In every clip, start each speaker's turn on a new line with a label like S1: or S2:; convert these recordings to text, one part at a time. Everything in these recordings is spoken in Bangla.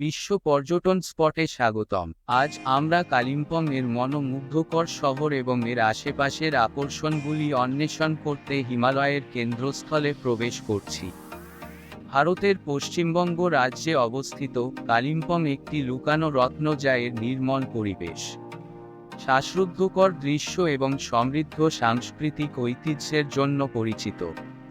S1: বিশ্ব পর্যটন স্পটে স্বাগতম। আজ আমরা কালিম্পং এর মনোমুগ্ধকর শহর এবং এর আশেপাশের আকর্ষণগুলি অন্বেষণ করতে হিমালয়ের কেন্দ্রস্থলে প্রবেশ করছি। ভারতের পশ্চিমবঙ্গ রাজ্যে অবস্থিত কালিম্পং একটি লুকানো রত্ন যা এর নির্মল পরিবেশ। শ্বাসরুদ্ধকর দৃশ্য এবং সমৃদ্ধ সাংস্কৃতিক ঐতিহ্যের জন্য পরিচিত।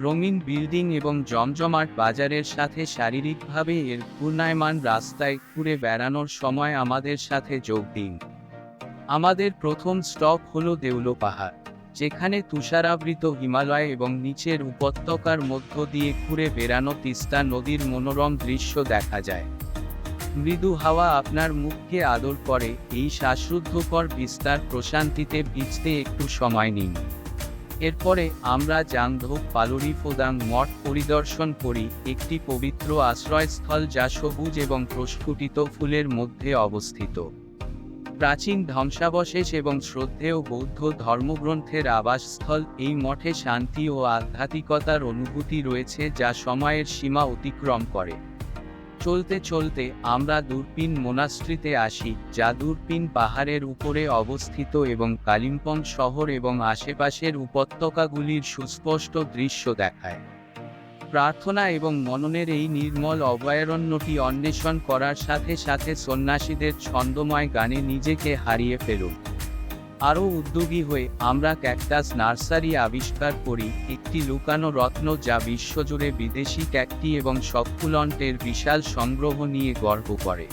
S1: রঙিন বিল্ডিং এবং জমজমাট বাজারের সাথে শারীরিকভাবে এর ঘূর্ণায়মান রাস্তায় ঘুরে বেড়ানোর সময় আমাদের সাথে যোগ দিন। আমাদের প্রথম স্টপ হল দেউলো পাহাড়, যেখানে তুষারাবৃত হিমালয় এবং নিচের উপত্যকার মধ্য দিয়ে ঘুরে বেড়ানো তিস্তা নদীর মনোরম দৃশ্য দেখা যায়। মৃদু হাওয়া আপনার মুখকে আদর করে, এই শ্বাসরুদ্ধকর বিস্তার প্রশান্তিতে ভিজতে একটু সময় নিন। এরপরে আমরা জাংধোক পালুরি ফোদাং মঠ পরিদর্শন করি, একটি পবিত্র আশ্রয়স্থল যা সবুজ এবং প্রস্ফুটিত ফুলের মধ্যে অবস্থিত। প্রাচীন ধ্বংসাবশেষ এবং শ্রদ্ধেয় বৌদ্ধ ধর্মগ্রন্থের আবাসস্থল, এই মঠে শান্তি ও আধ্যাত্মিকতার অনুভূতি রয়েছে যা সময়ের সীমা অতিক্রম করে। চলতে চলতে আমরা দূরপিন মোনাস্ট্রিতে আসি, যা দূরপিন পাহাড়ের উপরে অবস্থিত এবং কালিম্পং শহর এবং আশেপাশের উপত্যকাগুলির সুস্পষ্ট দৃশ্য দেখায়। প্রার্থনা এবং মননের এই নির্মল অভয়ারণ্যটি অন্বেষণ করার সাথে সাথে সন্ন্যাসীদের ছন্দময় গানে নিজেকে হারিয়ে ফেলুন। আরও উদ্যোগী হয়ে আমরা ক্যাকটাস নার্সারি আবিষ্কার করি, একটি লুকানো রত্ন যা বিশ্বজুড়ে বিদেশি ক্যাকটি এবং সকুলন্টের বিশাল সংগ্রহ নিয়ে গর্ব করে।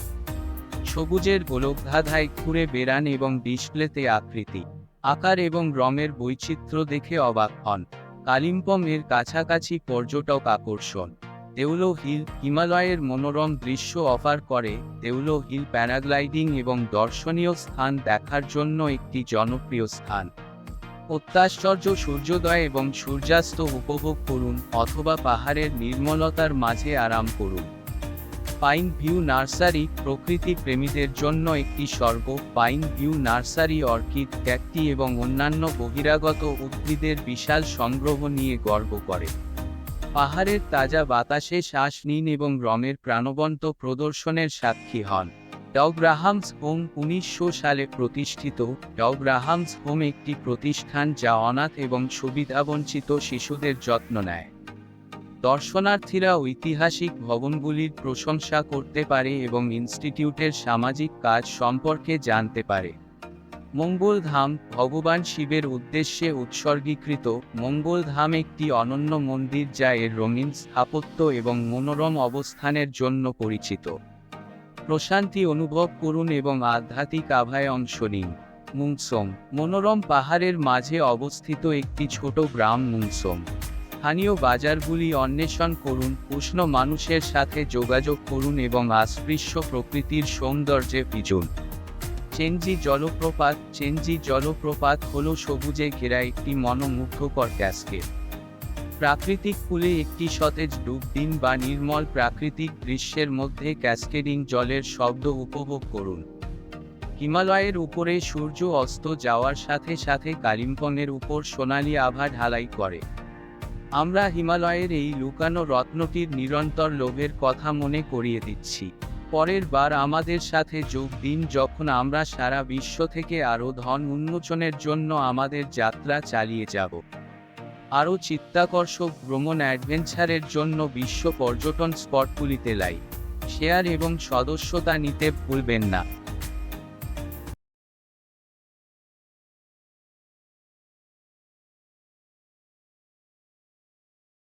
S1: সবুজের গোলকধাধায় ঘুরে বেড়ান এবং ডিসপ্লেতে আকৃতি, আকার এবং রঙের বৈচিত্র্য দেখে অবাক হন। কালিম্পং এর কাছাকাছি পর্যটক আকর্ষণ। দেউলো হিল হিমালয়ের মনোরম দৃশ্য অফার করে, দেউলো হিল প্যারাগ্লাইডিং এবং দর্শনীয় স্থান দেখার জন্য একটি জনপ্রিয় স্থান। অত্যাশ্চর্য সূর্যোদয় এবং সূর্যাস্ত উপভোগ করুন অথবা পাহাড়ের নির্মলতার মাঝে আরাম করুন। পাইন ভিউ নার্সারি প্রকৃতি প্রেমীদের জন্য একটি স্বর্গ। Pine view nursery orchid, cacti এবং অন্যান্য বহিরাগত উদ্ভিদের বিশাল সংগ্রহ নিয়ে গর্ব করে। পাহাড়ের তাজা বাতাসে শ্বাস নিন এবং রমের প্রাণবন্ত প্রদর্শনের সাক্ষী হন। ডগ্রাহামস হোম উনিশশো সালে প্রতিষ্ঠিত। ডগ্রাহামস হোম একটি প্রতিষ্ঠান যা অনাথ এবং সুবিধাবঞ্চিত শিশুদের যত্ন নেয়। দর্শনার্থীরা ঐতিহাসিক ভবনগুলির প্রশংসা করতে পারে এবং ইনস্টিটিউটের সামাজিক কাজ সম্পর্কে জানতে পারে। মঙ্গলধাম ভগবান শিবের উদ্দেশ্যে উৎসর্গীকৃত। মঙ্গলধাম একটি অনন্য মন্দির যা এর রঙিন, স্থাপত্য এবং মনোরম অবস্থানের জন্য পরিচিত। প্রশান্তি অনুভব করুন এবং আধ্যাত্মিক আভায় অংশ নিন। মুংসং মনোরম পাহাড়ের মাঝে অবস্থিত একটি ছোট গ্রাম মুংসং স্থানীয় বাজারগুলি অন্বেষণ করুন, উষ্ণ মানুষের সাথে যোগাযোগ করুন এবং আস্পৃশ্য প্রকৃতির সৌন্দর্যে ভিজুন। চেনজি জলপ্রপাত চেনজি জলপ্রপাত হল সবুজে ঘেরা একটি মনোমুগ্ধকর ক্যাসকেড প্রাকৃতিক কুলে একটি সতেজ ডুব দিন বা নির্মল প্রাকৃতিক দৃশ্যের মধ্যে ক্যাসকেডিং জলের শব্দ উপভোগ করুন। হিমালয়ের উপরে সূর্য অস্ত যাওয়ার সাথে সাথে কালিম্পংয়ের উপর সোনালি আভা ঢালাই করে। আমরা হিমালয়ের এই লুকানো রত্নটির নিরন্তর লোভের কথা মনে করিয়ে দিচ্ছি। পরের বার আমাদের সাথে যোগ দিন যখন আমরা সারা বিশ্ব থেকে আরও ধন উন্মোচনের জন্য আমাদের যাত্রা চালিয়ে যাব। আরও চিত্তাকর্ষক ভ্রমণ অ্যাডভেঞ্চারের জন্য বিশ্ব পর্যটন স্পটগুলিতে লাই। শেয়ার এবং সদস্যতা নিতে ভুলবেন না।